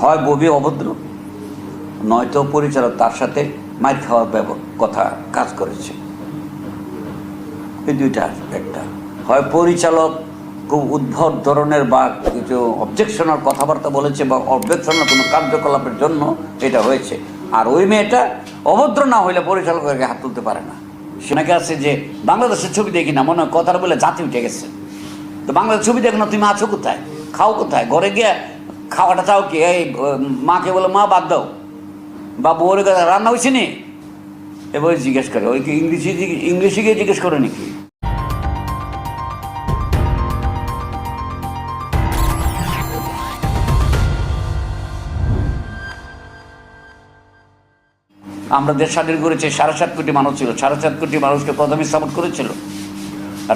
হয় ববি অভদ্র, নয়তো পরিচালক তার সাথে মাইর খাওয়ার কথা কাজ করেছে। এই দুইটা একটা। হয় পরিচালক খুব উদ্ভব ধরনের বা কিছু অবজেকশনাল কথাবার্তা বলেছে বা অবজেকশনাল কোনো কার্যকলাপের জন্য এটা হয়েছে। আর ওই মেয়েটা অভদ্র না হইলে পরিচালকের হাত তুলতে পারে না। সেনাকে আছে যে বাংলাদেশের ছবি দেখি না, মনে হয় কথার বলে জাতি উঠে গেছে। তো বাংলাদেশ ছবি দেখো না, তুমি আছো কোথায়? খাও কোথায়? ঘরে গিয়ে খাওয়াটা চাও কি? এই মাকে বলে, মা, বাদ দাও। বা বউরে রান্না হয়েছে নি? এবার জিজ্ঞেস করে। ওই কি ইংলিশে ইংলিশে গিয়ে জিজ্ঞেস করে নাকি? আমরা দেশ স্বাধীন করেছি সাড়ে সাত কোটি মানুষ ছিল। সাড়ে সাত কোটি মানুষকে প্রথমে সাপোর্ট করেছিল।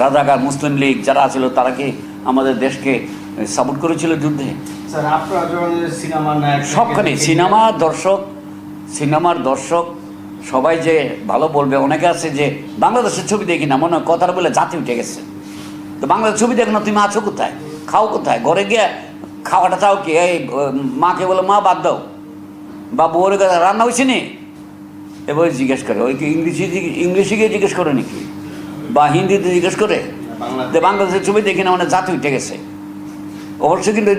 রাজাকার, মুসলিম লীগ যারা ছিল, তারা কি আমাদের দেশকে সাপোর্ট করেছিল যুদ্ধে। সবখানে সিনেমা দর্শক সিনেমার দর্শক সবাই যে ভালো বলবে অনেকে আছে যে বাংলাদেশের ছবি দেখি না মনে হয় কথার বলে জাতি উঠে গেছে। তো বাংলাদেশ ছবি দেখো না তুমি আছো কোথায়? খাও কোথায়? ঘরে গিয়ে খাওয়াটা চাও কি? এই মাকে বলে মা বাদ দাও। বা বউরে রান্না হয়েছে নি? এবার জিজ্ঞেস করে ওই কি ইংলিশে ইংলিশে গিয়ে জিজ্ঞেস করে নাকি? বা হিন্দিতে জিজ্ঞেস করে? বাংলা বাংলাদেশের ছবি দেখি না মানে জাতি উঠে গেছে। অবশ্যই কিন্তু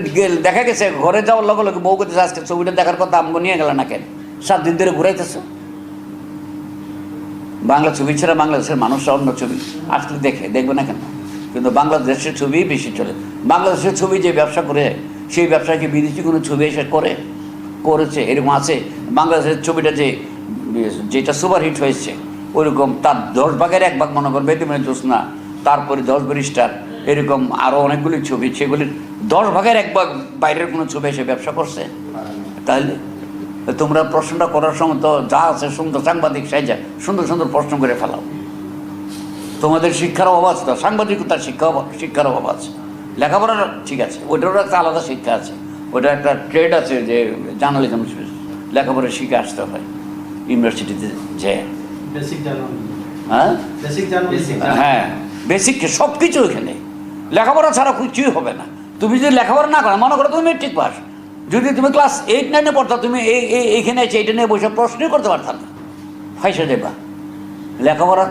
দেখা গেছে, ঘরে যাওয়ার লগে লগে বউ করতেছে আজকে ছবিটা দেখার কথা আমাকে নিয়ে গেল না কেন? সাত দিন ধরে ঘুরাইতেছে? বাংলা ছবি ছাড়া বাংলাদেশের মানুষরা অন্য ছবি আসলে দেখে, দেখবে না কেন? কিন্তু বাংলাদেশের ছবি বেশি চলে। বাংলাদেশের ছবি যে ব্যবসা করে, সেই ব্যবসা কি বিদেশি কোনো ছবি এসে করে? করেছে, এরকম আছে? বাংলাদেশের ছবিটা যে, যেটা সুপারহিট হয়েছে, ওইরকম তার দশ ভাগের এক ভাগ মনে করবে বেদিমের জোৎস্না তারপরে দশ ব্যারিস্টার, এরকম আরও অনেকগুলি ছবি, সেগুলির দশ ভাগের এক ভাগ বাইরের কোনো ছবি এসে ব্যবসা করছে। তাহলে? তোমরা প্রশ্নটা করার সময় তো যা আছে সুন্দর সাংবাদিক সাইজা সুন্দর সুন্দর প্রশ্ন করে ফেলাও। তোমাদের শিক্ষার অভাব আছে তো? সাংবাদিকতার শিক্ষা অভাব শিক্ষার অভাব আছে। লেখাপড়ার ঠিক আছে ওইটারও একটা আলাদা শিক্ষা আছে। ওটা একটা ট্রেড আছে যে জার্নালিজম লেখাপড়া শিখে আসতে হয় ইউনিভার্সিটিতে যে হ্যাঁ? হ্যাঁ বেসিক সব কিছু এখানে। লেখাপড়া ছাড়া কিছুই হবে না। তুমি যদি লেখাপড়া না করো, মনে করো তুমি মেট্রিক পাস যদি তুমি ক্লাস এইট নাইনে পড়তো, তুমি এই, এই- এইখানে এসে এইটা নিয়ে বসে প্রশ্নই করতে পারতাম না। ফাইসে দেবা। লেখাপড়ার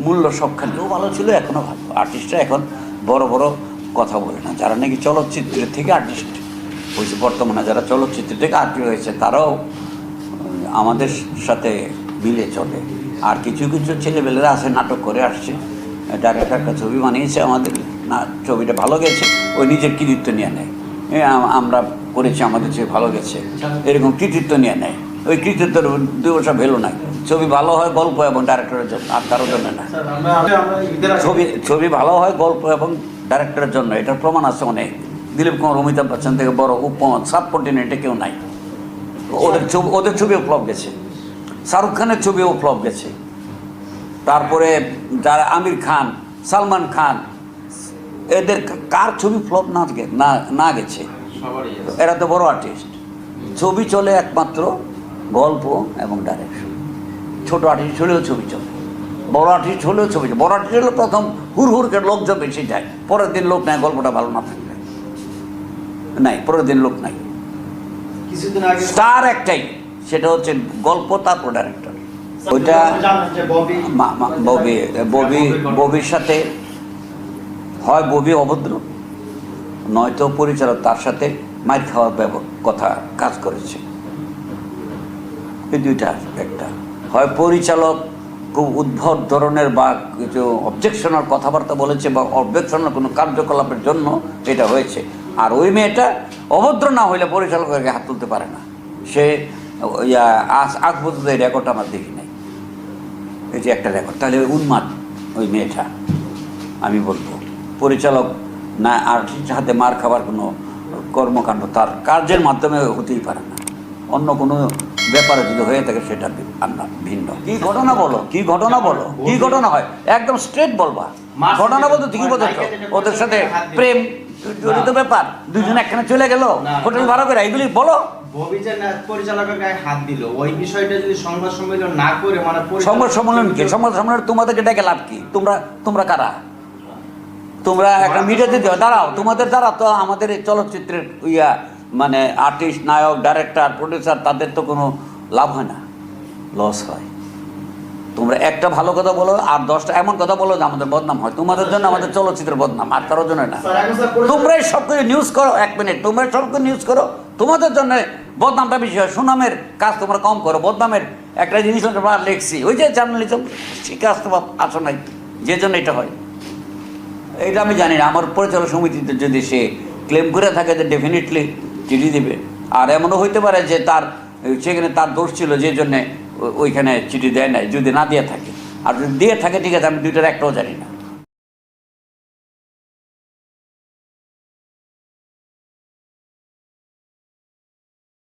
মূল্য সবখানেও ভালো ছিল এখনও ভালো। আর্টিস্টরা এখন বড় বড় কথা বলে না। যারা নাকি চলচ্চিত্রের থেকে আর্টিস্ট হয়েছে বর্তমানে যারা চলচ্চিত্র থেকে আর্টিস্ট হয়েছে, তারাও আমাদের সাথে মিলে চলে। আর কিছু কিছু ছেলেবেলেরা আছে, নাটক করে আসছে। ডাইরেক্টর একটা ছবি বানিয়েছে আমাদের। না ছবিটা ভালো গেছে ওই নিজের কৃতিত্ব নিয়ে নেয়। আমরা করেছি আমাদের ছবি ভালো গেছে এরকম কৃতিত্ব নিয়ে নেয়। ওই কৃতিত্বের দুই বছর ভ্যালু নাই। ছবি ভালো হয় গল্প এবং ডাইরেক্টরের জন্য আর কারোর জন্য না। ছবি ছবি ভালো হয় গল্প এবং ডাইরেক্টরের জন্য এটার প্রমাণ আছে অনেক। দিলীপ কুমার অমিতাভ বচ্চন থেকে বড় উপমা সাব কন্টিনেন্টে কেউ নাই। ওদের ছবি ওদের ছবিও ফ্লপ গেছে। শাহরুখ খানের ছবিও ফ্লপ গেছে। তারপরে যারা আমির খান সালমান খান এদের কার ছবি ফ্লপ না গে- না না গেছে? এরা তো বড় আর্টিস্ট ছবি চলে একমাত্র গল্প এবং ডাইরেকশন ছোট আর্টিস্ট হলেও ছবি চলে। বড় আর্টিস্ট হলেও ছবি চলে। বড় আর্টিস্ট হলে প্রথম হুর হুরকে লোকজন বেশি যায়। পরের দিন লোক নাই গল্পটা ভালো না থাকলে। নাই পরের দিন লোক নাই। কিছুদিন আগে স্টার একটাই সেটা হচ্ছে গল্প তারপর ডাইরেক্টর ওইটা ববি মা- মা- ববি ববি ববির সাথে হয় ববি অভদ্র। নয়তো পরিচালক তার সাথে মাইর খাওয়ার কথা কাজ করেছে। এই দুইটা একটা। হয় পরিচালক খুব উদ্ভট ধরনের বা কিছু অবজেকশনাল কথাবার্তা বলেছে বা অবজেকশনাল কোনো কার্যকলাপের জন্য এটা হয়েছে। আর ওই মেয়েটা অভদ্র না হইলে পরিচালকের হাত তুলতে পারে না। সে ইয়া, আজ আজ পর্যন্ত এই রেকর্ড আমার দেখি নাই। যে একটা রেকর্ড তাহলে উন্মাদ ওই মেয়েটা, আমি বলব। পরিচালক না আর্টিস্ট হাতে মার খাবার কোনো কর্মকাণ্ড তার কার্যের মাধ্যমে হতেই পারে না। অন্য কোনো ব্যাপারে যদি হয়ে থাকে সেটা ভিন্ন। কি ঘটনা বলো? কি ঘটনা বলো? কি ঘটনা হয়? একদম স্ট্রেট বলবা। ঘটনা বলতে ঠিকই বলছো ওদের সাথে প্রেম জড়িত ব্যাপার? দুজন একখানে চলে গেল হোটেল ভাড়া করে এগুলি বলো ববি যে না- পরিচালকের গায়ে হাত দিল ওই বিষয়টা যদি সংবাদ সম্মেলন না করে মানে সংবাদ সম্মেলন কি? সংবাদ সম্মেলন তোমাদেরকে ডেকে লাভ কি? তোমরা তোমরা কারা? তোমরা একটা মিডিয়াতে দিও দাঁড়াও তোমাদের দ্বারা তো আমাদের এই চলচ্চিত্রের ইয়া মানে আর্টিস্ট নায়ক ডাইরেক্টর প্রডিউসার তাদের তো কোনো লাভ হয় না লস হয়। তোমরা একটা ভালো কথা বলো আর দশটা এমন কথা বলো যে আমাদের বদনাম হয়। তোমাদের জন্য আমাদের চলচ্চিত্রের বদনাম আর কারোর জন্য না। তোমরাই সব কিছু নিউজ করো এক মিনিট তোমরা সব কিছু নিউজ করো তোমাদের জন্য বদনামটা বেশি হয়। সুনামের কাজ তোমরা কম করো বদনামের একটা জিনিস আমরা লিখছি। ওই যে জার্নালিজম সে কাজ তোমার আসো নাই যে জন্য এটা হয়। এটা আমি জানি না। আমার পরিচালক সমিতিতে যদি সে ক্লেম করে থাকে, তো ডেফিনেটলি চিঠি দেবে। আর এমনও হইতে পারে যে তার, সেখানে তার দোষ ছিল যে জন্যে ওইখানে চিঠি দেয় নাই, যদি না দিয়ে থাকে। আর যদি দিয়ে থাকে, ঠিক আছে, আমি দুইটার একটাও জানি না।